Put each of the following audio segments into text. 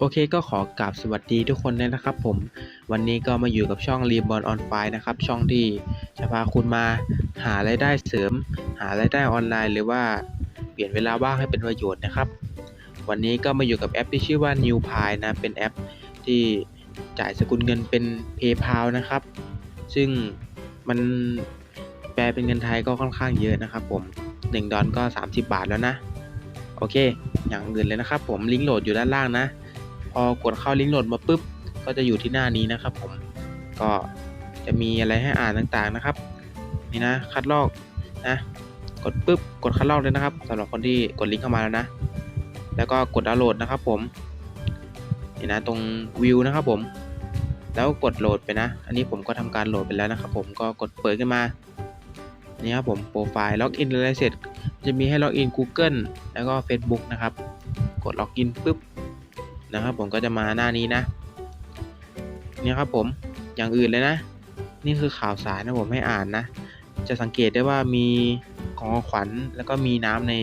โอเคก็ขอกราบสวัสดีทุกคนด้วยนะครับผมวันนี้ก็มาอยู่กับช่อง r e b o r n on Fire นะครับ ช่องที่จะพาคุณมาหารายได้เสริม หารายได้ออนไลน์ หรือว่าเปลี่ยนเวลาว่างให้เป็นประโยชน์นะครับ วันนี้ก็มาอยู่กับแอปที่ชื่อว่า New Pi นะเป็นแอปที่จ่ายสกุลเงินเป็น PayPal นะครับ ซึ่งมันแปลเป็นเงินไทยก็ค่อนข้างเยอะนะครับผม1ดอลก็ 30 บาทแล้วนะ โอเค อย่างอื่นเลยนะครับผมลิงก์โหลดอยู่ด้านล่างนะ อกดเข้าลิงก์โหลดมาปุ๊บ ก็จะอยู่ที่หน้านี้นะครับผม ก็จะมีอะไรให้อ่านต่างๆนะครับ นี่นะ คัดลอกนะ กดปุ๊บ กดคัดลอกเลยนะครับสำหรับคนที่กดลิงก์เข้ามาแล้วนะ แล้วก็กดดาวน์โหลดนะครับผม นี่นะตรงวิวนะครับผม แล้วกดโหลดไปนะ อันนี้ผมก็ทำการโหลดไปแล้วนะครับผม ก็กดเปิดขึ้นมานี่ครับผมโปรไฟล์ล็อกอินอะไรเสร็จ จะมีให้ล็อกอิน Google แล้วก็ Facebook นะครับ กดล็อกอินปุ๊บ นะครับ ผมก็จะมาหน้านี้นะนี่ครับผมอย่างอื่นเลยนะ นี่คือข่าวสารนะผมให้อ่านนะ จะสังเกตได้ว่ามีของขวัญแล้วก็มีน้ำใน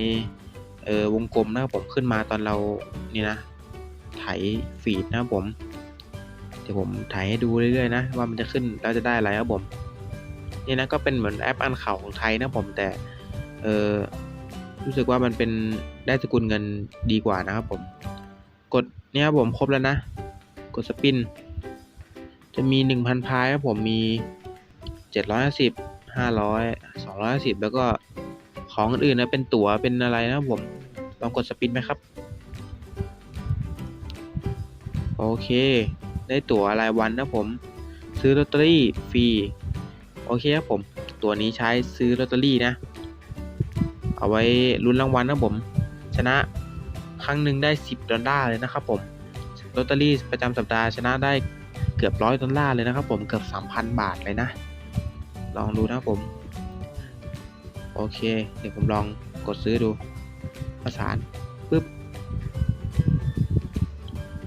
เออวงกลมนะครับผมขึ้นมาตอนเรานี่นะไถฟีดนะครับผมเดี๋ยวผมถ่ายให้ดูเรื่อยๆนะว่ามันจะขึ้นแล้วจะได้อะไรครับผมนี่นะก็เป็นเหมือนแอปอ่านข่าวของไทยนะผมแต่เออรู้สึกว่ามันเป็นได้สกุลเงินดีกว่านะครับผม กด นี่ยครับผมครบแล้วนะ กดสปิน จะมี 1,000 พายครับผมมี 750 500 250 แล้วก็ของอื่นๆนะเป็นตั๋วเป็นอะไรนะครับผมลองกดสปินไหมครับ โอเค ได้ตั๋วรายวันนะผม ซื้อลอตเตอรี่ฟรีโอเคครับผมตัวนี้ใช้ซื้อลอตเตอรี่นะ เอาไว้ลุ้นรางวัลนะผม ชนะ ครั้งหนึ่งได้ 10 ดอลลาร์เลยนะครับผมลอตเตอรี่ประจำสัปดาห์ชนะได้เกือบร้อยดอลลาร์เลยนะครับผมเกือบ 3,000 บาทเลยนะ ลองดูนะครับผม โอเค เดี๋ยวผมลองกดซื้อดู ประสานปึ๊บ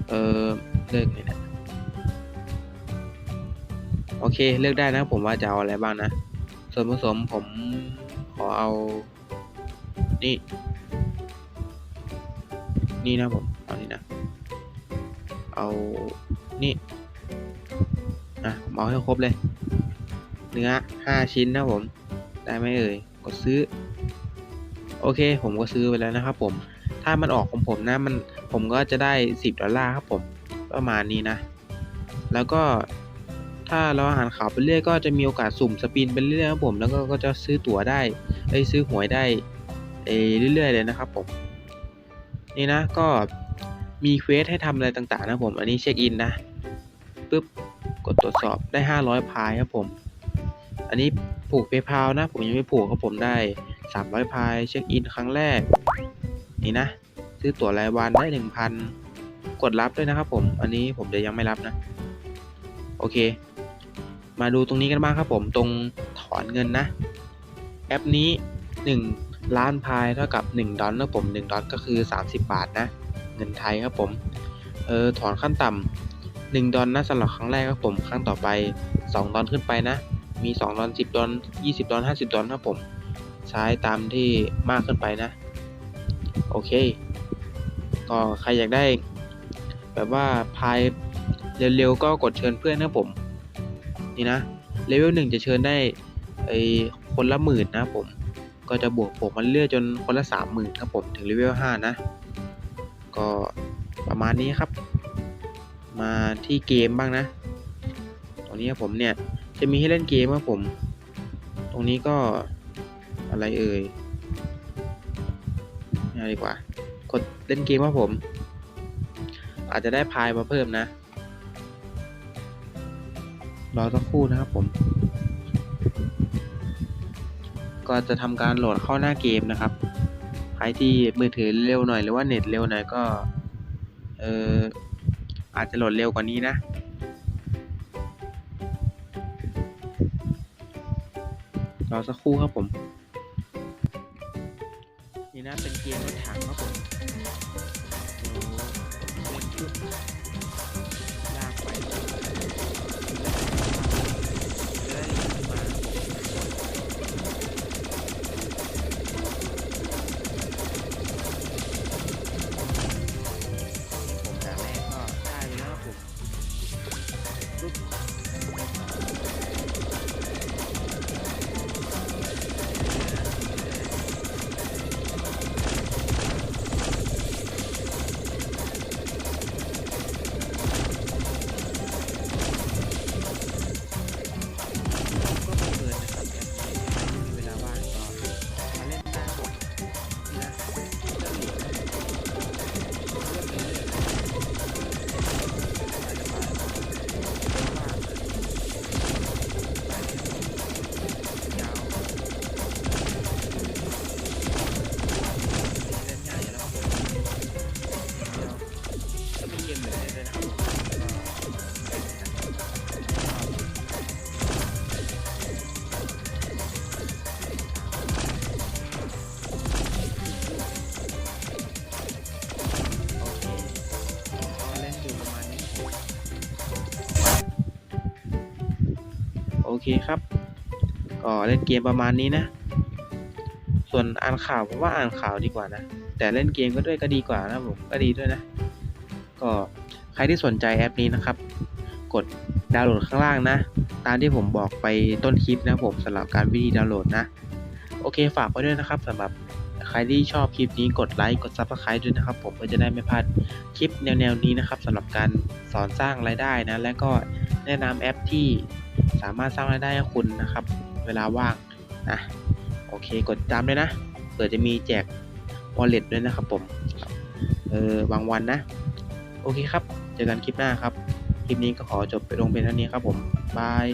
เออเลือกไงเนะโอเค เลือกได้นะผมว่าจะเอาอะไรบ้างนะ ส่วนผสมผมขอเอา นี่ นี่นะผมเอานี่นะ เอานี่อะผมเอาให้ครบเลย เนื้อห้าชิ้นนะผม ได้ไหมเอ่ย กดซื้อ โอเค ผมก็ซื้อไปแล้วนะครับผม ถ้ามันออกของผมนะ มัน ผมก็จะได้สิบดอลลาร์ครับผม ประมาณนี้นะ แล้วก็ถ้าเราอ่านขาวไปเรื่อยก็จะมีโอกาสสุ่มสปินไปเรื่อยครับผม แล้วก็ก็จะซื้อตั๋วได้ไอ้ซื้อหวยได้เอเรื่อยๆเลยนะครับผม นี่นะก็มีเควสให้ทำอะไรต่างๆ นะผม อันนี้เช็คอินนะปุ๊บกดตรวจสอบได้ 500 พายครับผม อันนี้ผูกเพย์พานะ ผมยังไม่ผูกครับผมได้ 300 พายเช็คอินครั้งแรก นี่นะ ซื้อตั๋วรายวันได้ 1,000 กดรับด้วยนะครับผม อันนี้ผมจะยังไม่รับนะ โอเค มาดูตรงนี้กันบ้างครับผม ตรงถอนเงินนะ แอปนี้ 1 ล้านพายเท่ากับ 1 ดอลนะผม 1 ดอลก็คือ 30 บาทนะ เงินไทยครับผม เออถอนขั้นต่ำ1ดอลนะสำหรับครั้งแรกครับผม ครั้งต่อไป 2 ดอลขึ้นไปนะ มี 2 ดอล10 ดอล20 ดอล50 ดอลครับผม ใช้ตามที่มากขึ้นไปนะ โอเค ก็ใครอยากได้ แบบว่าพายเร็วๆก็กดเชิญเพื่อนนะผม นี่นะ เลเวลหนึ่งจะเชิญได้ไอคนละหมื่นนะผม ก็จะบวกผมมันเรื่อยจนคนละสามหมื่นครับผมถึงเลเวลห้านะ ก็ประมาณนี้ครับ มาที่เกมบ้างนะ ตรงนี้ผมเนี่ยจะมีให้เล่นเกมครับผม ตรงนี้ก็อะไรเอ่ยนี่ดีกว่า กดเล่นเกมครับผม อาจจะได้พายมาเพิ่มนะ รอสักครู่นะครับผม ก็จะทำการโหลดเข้าหน้าเกมนะครับ ใครที่มือถือเร็วหน่อยหรือว่าเน็ตเร็วหน่อยก็ เอออาจจะโหลดเร็วกว่านี้นะ รอสักครู่ครับผม นี่นะเป็นเกมรถถังครับผม เคครับ ก็เล่นเกมประมาณนี้นะ ส่วนอ่านข่าวผมว่าอ่านข่าวดีกว่านะ แต่เล่นเกมก็ด้วยก็ดีกว่านะผมก็ดีด้วยนะ ก็ใครที่สนใจแอปนี้นะครับ กดดาวน์โหลดข้างล่างนะ ตามที่ผมบอกไปต้นคลิปนะผมสำหรับการวิธีดาวน์โหลดนะ โอเคฝากไว้ด้วยนะครับสำหรับใครที่ชอบคลิปนี้กดไลค์กด Subscribe ด้วยนะครับ ผมก็จะได้ไม่พลาดคลิปแนวๆนี้นะครับสำหรับการสอนสร้างรายได้นะ และก็แนะนำแอปที่ สามารถสร้างรายได้ให้คุณนะครับ เวลาว่างนะโอเคกดติดตามด้วยนะเผื่อจะมีแจกวอลเล็ตด้วยนะครับผมเออบางวันนะ โอเคครับ เจอกันคลิปหน้าครับ คลิปนี้ก็ขอจบไปลงเป็นเท่านี้ครับผมบาย